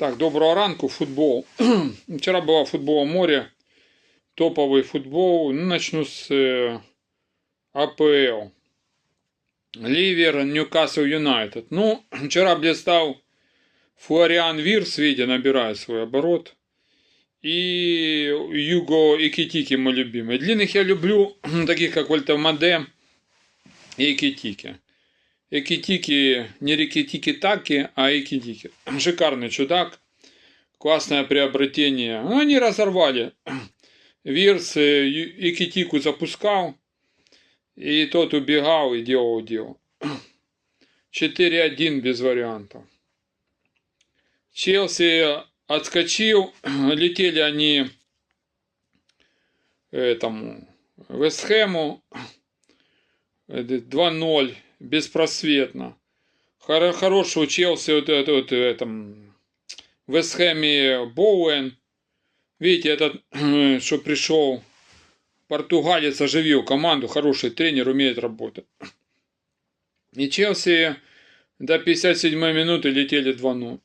Так, доброго ранку, футбол. Вчера было футбол море, топовый футбол. Ну, начну с э, АПЛ. Ливер, Ньюкасл Юнайтед. Ну, вчера блистал Флориан Вирс, видите, набирает свой оборот. И Юго и Китики мы любимые. Длинных я люблю, таких как Вольтемаде и Китики. Экитики, не рикитики таки, а экитики. Шикарный чудак. Классное приобретение. Ну, они разорвали. Вирс Экитику запускал. И тот убегал и делал дело. 4-1 без вариантов. Челси отскочил. Летели они этому Вестхэму 2-0 беспросветно. Хор хороший учился вот это вот этом в Вестхэме Боуэн. Видите, этот, что пришел португалец, оживил команду, хороший тренер, умеет работать. И Челси до 57 минуты летели 2-0.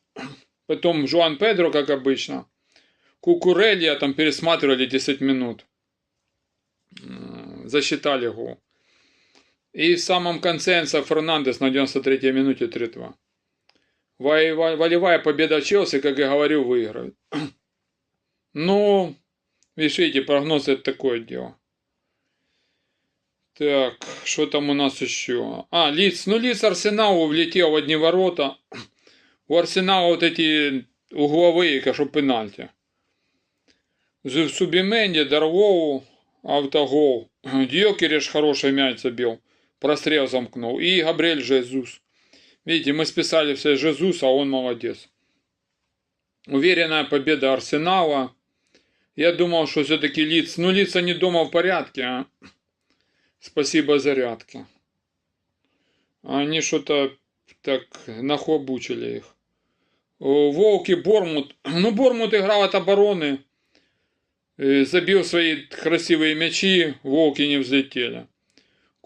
Потом Жуан Педро, как обычно. Кукурелья там пересматривали 10 минут. Засчитали гол. И в самом конце Энсо Фернандес на 93-й минуте 3-2. Волевая победа Челси, как я говорю, выиграет. Ну, видите, прогноз это такое дело. Так, что там у нас еще? А, Лиц. Ну, Лиц Арсеналу влетел в одни ворота. У Арсенала вот эти угловые, как пенальти. Субименди, Дарвоу, автогол. Дьокереш хороший мяч забил прострел замкнул. И Габриэль Жезус. Видите, мы списали все Жезус, а он молодец. Уверенная победа Арсенала. Я думал, что все-таки лиц. Ну, лица не дома в порядке, а. Спасибо зарядке. Они что-то так нахлобучили их. Волки, Бормут. Ну, Бормут играл от обороны. Забил свои красивые мячи. Волки не взлетели.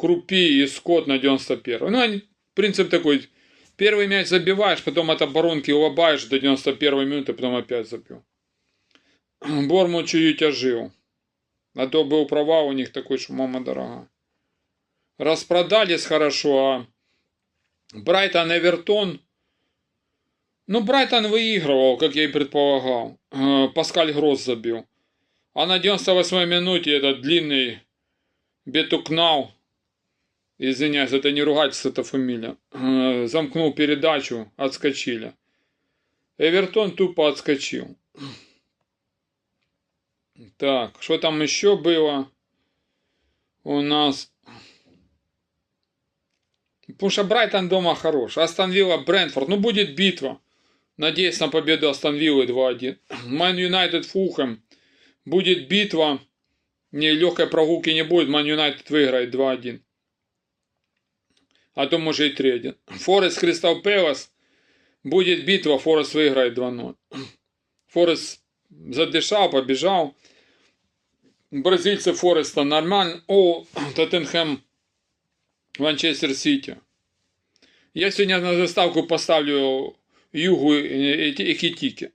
Крупи и Скотт на 91. Ну, они, принцип такой. Первый мяч забиваешь, потом от оборонки улыбаешь до 91 минуты, потом опять забил. Бормут чуть-чуть ожил. А то был провал у них такой, что мама дорога. Распродались хорошо, а Брайтон Эвертон. Ну, Брайтон выигрывал, как я и предполагал. Э, Паскаль Гросс забил. А на 98 минуте этот длинный Бетукнау извиняюсь, это не ругательство, это фамилия, э, замкнул передачу, отскочили. Эвертон тупо отскочил. Так, что там еще было? У нас... Потому что Брайтон дома хорош. Астон Вилла, Брентфорд. Ну, будет битва. Надеюсь на победу Астон Виллы 2-1. Ман Юнайтед, Фулхэм. Будет битва. Не легкой прогулки не будет. Ман Юнайтед выиграет 2-1 а то може и 3-1. Форест Кристал Пелас. Будет битва, Форест выиграет 2-0. Форест задышал, побежал. Бразильцы Фореста нормально. О, Тоттенхэм, Манчестер Сити. Я сегодня на заставку поставлю Югу и Китики.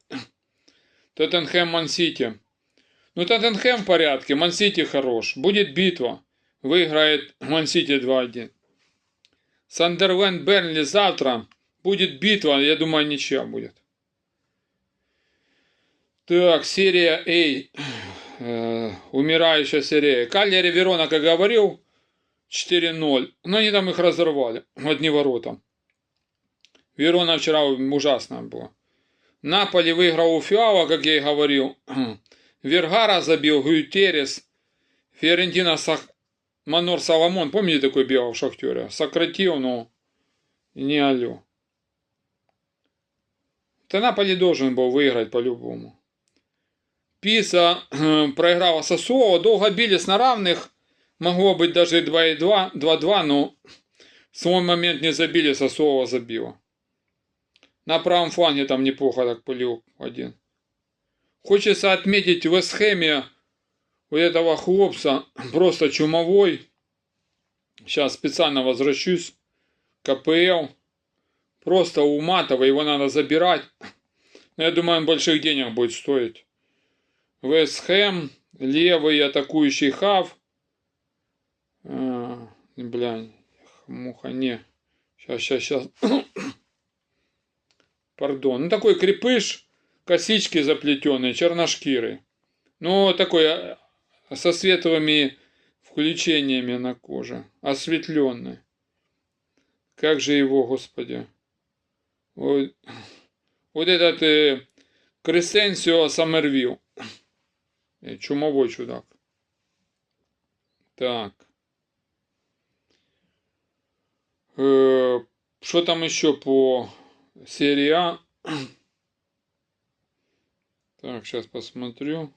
Тоттенхэм, Ман-Сити. Ну, Тоттенхэм в порядке, Ман-Сити хорош. Будет битва. Выиграет Ман-Сити 2-1. Сандерленд Бернли завтра. Будет битва, я думаю, ничья будет. Так, серия A. Э, умирающая серия. Кальяри Верона, как говорил, 4-0. Но они там их разорвали. Одни ворота. Верона вчера ужасно было. Наполи выиграл у Фиала, как я и говорил. Вергара забил, Гутерес. Фиорентина. Манор Соломон, помните такой белый в шахтере? Сократил, но не алло. Танаполи должен был выиграть по-любому. Писа проиграла Сосуола, долго бились на равных. Могло быть даже 2-2, 2-2, но в свой момент не забили, Сосуола забила. На правом фланге там неплохо так пылил один. Хочется отметить в Эсхеме у этого хлопца просто чумовой. Сейчас специально возвращусь. КПЛ. Просто уматово, его надо забирать. Я думаю, он больших денег будет стоить. Вест Хэм, левый атакующий хав. А, блядь, муха, не. Сейчас, сейчас, сейчас. Пардон. Ну, такой крепыш, косички заплетенные, черношкиры. Ну, такой а, со светлыми включениями на коже. Осветленный. Как же его, Господи. Вот, вот этот э, Кресенсио Саммервилл. Э, чумовой чудак. Так. Э, что там еще по серии А? Так, сейчас посмотрю.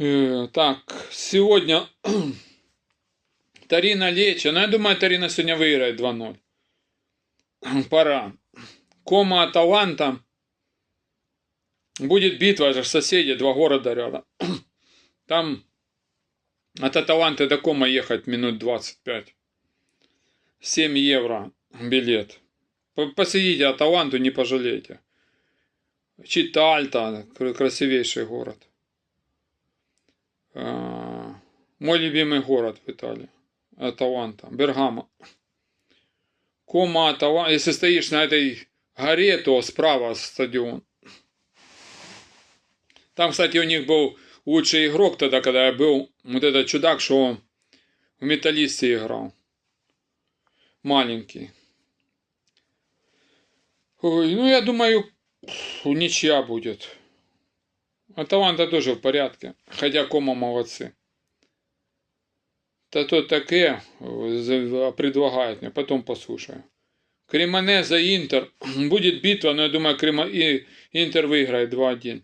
Так, сегодня Тарина Леча. Ну, я думаю, Тарина сегодня выиграет 2-0. Пора. Кома Аталанта. Будет битва же соседи, два города рядом. Там от Аталанты до Кома ехать минут 25. 7 евро билет. Посидите Аталанту, не пожалеете. Читальта, красивейший город. А, мой любимый город в Италии. Аталанта. Бергамо. Кома Аталанта. Если стоишь на этой горе, то справа стадион. Там, кстати, у них был лучший игрок тогда, когда я был. Вот этот чудак, что в металлисте играл. Маленький. Ой, ну, я думаю, ничья будет. А таланта тоже в порядке. Хотя Кома молодцы. Та то таке предлагает мне, потом послушаю. Кремане за Интер. Будет битва, но я думаю, Крема... и Интер выиграет 2-1.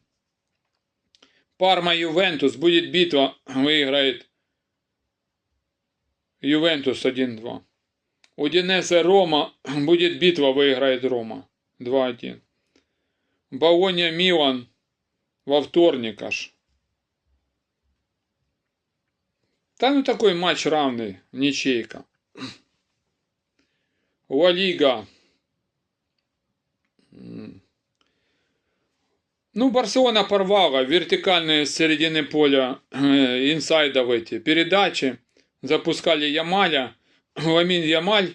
Парма Ювентус. Будет битва, выиграет Ювентус 1-2. Удинезе Рома. Будет битва, выиграет Рома 2-1. Болония Милан во вторник аж. Та ну такой матч равный, ничейка. Ла Лига. Ну, Барселона порвала вертикальные с середины поля э, эти передачи. Запускали Ямаля. Ламин Ямаль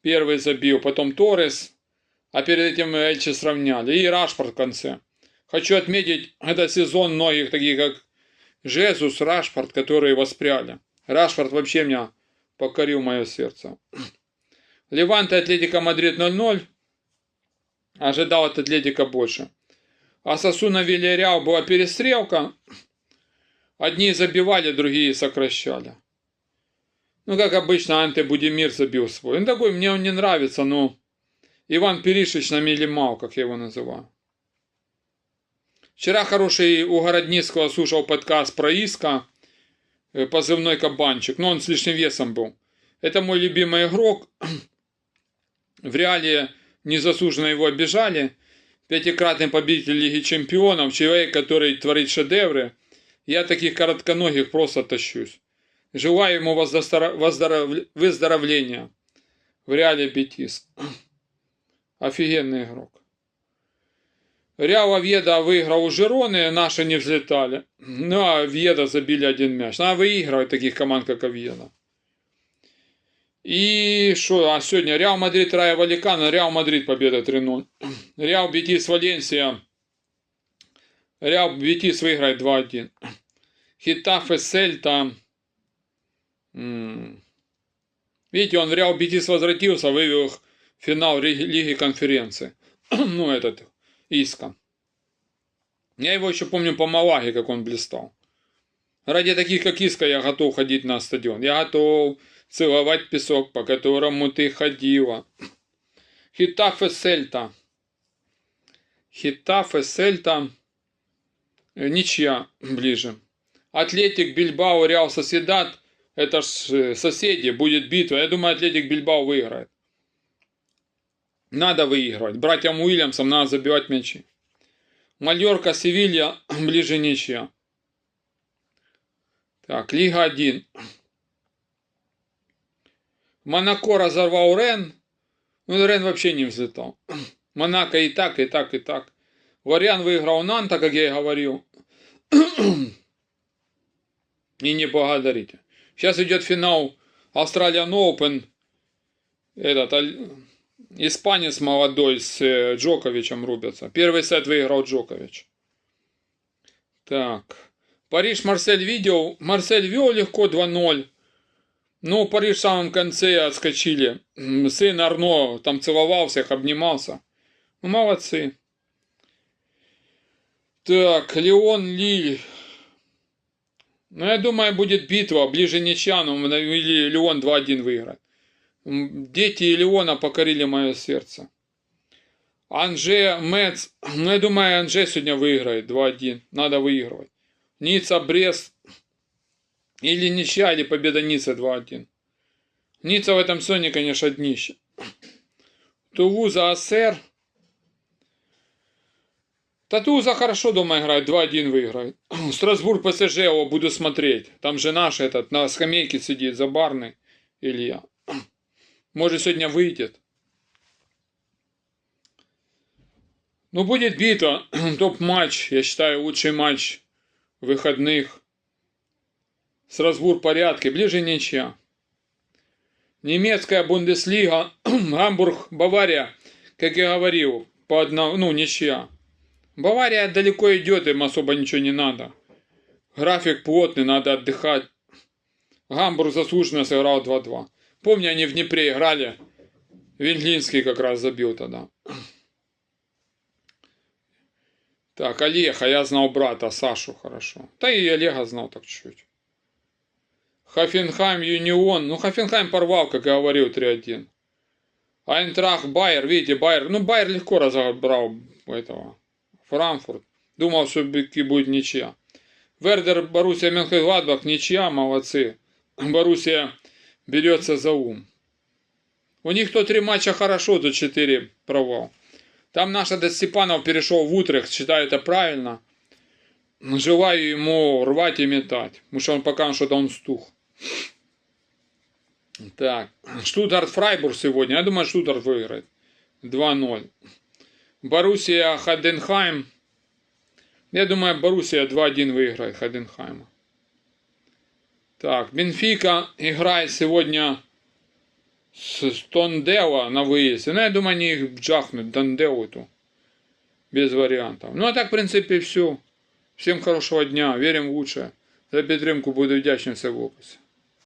первый забил, потом Торрес. А перед этим Эльчи сравняли. И Рашфорд в конце. Хочу отметить, это сезон многих таких, как Жезус, Рашфорд, которые воспряли. Рашфорд вообще меня покорил мое сердце. Левант и Атлетика Мадрид 0-0. Ожидал от Атлетика больше. А Сосуна Вильяреал была перестрелка. Одни забивали, другие сокращали. Ну, как обычно, Анте Будимир забил свой. Ну, такой, мне он не нравится, но Иван Перишич на Милимау, как я его называю. Вчера хороший у Городницкого слушал подкаст про Иска, э, позывной кабанчик, но он с лишним весом был. Это мой любимый игрок. В реале незаслуженно его обижали. Пятикратный победитель Лиги Чемпионов, человек, который творит шедевры. Я таких коротконогих просто тащусь. Желаю ему выздоровления. В реале Бетис. Офигенный игрок. Реал Овьеда выиграл у Жироны, наши не взлетали. Ну, а Овьеда забили один мяч. Надо выигрывать таких команд, как Овьеда. И что, а сегодня Реал Мадрид, Рая Валикана, Реал Мадрид победа 3-0. Реал Бетис, Валенсия. Реал Бетис выиграет 2-1. Хитафе, Сельта. Видите, он в Реал Бетис возвратился, вывел их в финал Лиги конференции. ну, этот Иска. Я его еще помню по Малаге, как он блистал. Ради таких, как Иска, я готов ходить на стадион. Я готов целовать песок, по которому ты ходила. Хитафе Сельта. Хитафе Сельта. Э, ничья ближе. Атлетик Бильбао Реал Соседат. Это ж э, соседи, будет битва. Я думаю, Атлетик Бильбао выиграет. Надо выигрывать. Братьям Уильямсам надо забивать мячи. Мальорка, Севилья, ближе ничья. Так, Лига 1. Монако разорвал Рен. Ну, Рен вообще не взлетал. Монако и так, и так, и так. Вариан выиграл Нанта, как я и говорил. И не благодарите. Сейчас идет финал Australian Open. Этот испанец молодой с э, Джоковичем рубятся. Первый сет выиграл Джокович. Так. Париж Марсель видел. Марсель вел легко 2-0. Ну, Париж в самом конце отскочили. Сын Арно там целовался, их обнимался. Ну, молодцы. Так, Леон Лиль. Ну, я думаю, будет битва ближе ничья, но или Леон 2-1 выиграет. Дети Леона покорили мое сердце. Анже Мец. Ну, я думаю, Анже сегодня выиграет 2-1. Надо выигрывать. Ницца Брест. Или ничья, или победа Ницца 2-1. Ницца в этом сезоне, конечно, днище. Тулуза Ассер. Татуза хорошо дома играет, 2-1 выиграет. Страсбург ПСЖ его буду смотреть. Там же наш этот на скамейке сидит, забарный Илья. Может сегодня выйдет. Ну будет битва, топ-матч, я считаю, лучший матч выходных. Страсбург в порядке, ближе ничья. Немецкая Бундеслига, Гамбург, Бавария, как я говорил, по одному, ну, ничья. Бавария далеко идет, им особо ничего не надо. График плотный, надо отдыхать. Гамбург заслуженно сыграл 2-2. Помню, они в Днепре играли. Венглинский как раз забил тогда. Так, Олега, я знал брата, Сашу хорошо. Да и Олега знал так чуть-чуть. Хофенхайм Юнион. Ну, Хофенхайм порвал, как я говорил, 3-1. Айнтрах Байер, видите, Байер. Ну, Байер легко разобрал этого. Франкфурт. Думал, что будет ничья. Вердер, Боруссия, Мюнхен-Гладбах, ничья, молодцы. Боруссия берется за ум. У них то три матча хорошо, то четыре провал. Там наш Степанов перешел в Утрехт, считаю это правильно. Желаю ему рвать и метать, потому что он пока что-то он стух. Так, Штутгарт Фрайбург сегодня. Я думаю, Штутгарт выиграет. 2-0. Боруссия Хаденхайм. Я думаю, Боруссия 2-1 выиграет Хаденхайма. Так, Бенфика играет сегодня с Тондео на выезде. Ну, я думаю, они их джахнут, Тондео эту. Без вариантов. Ну, а так, в принципе, все. Всем хорошего дня. Верим в лучшее. За підтримку буду вдячний все в описі.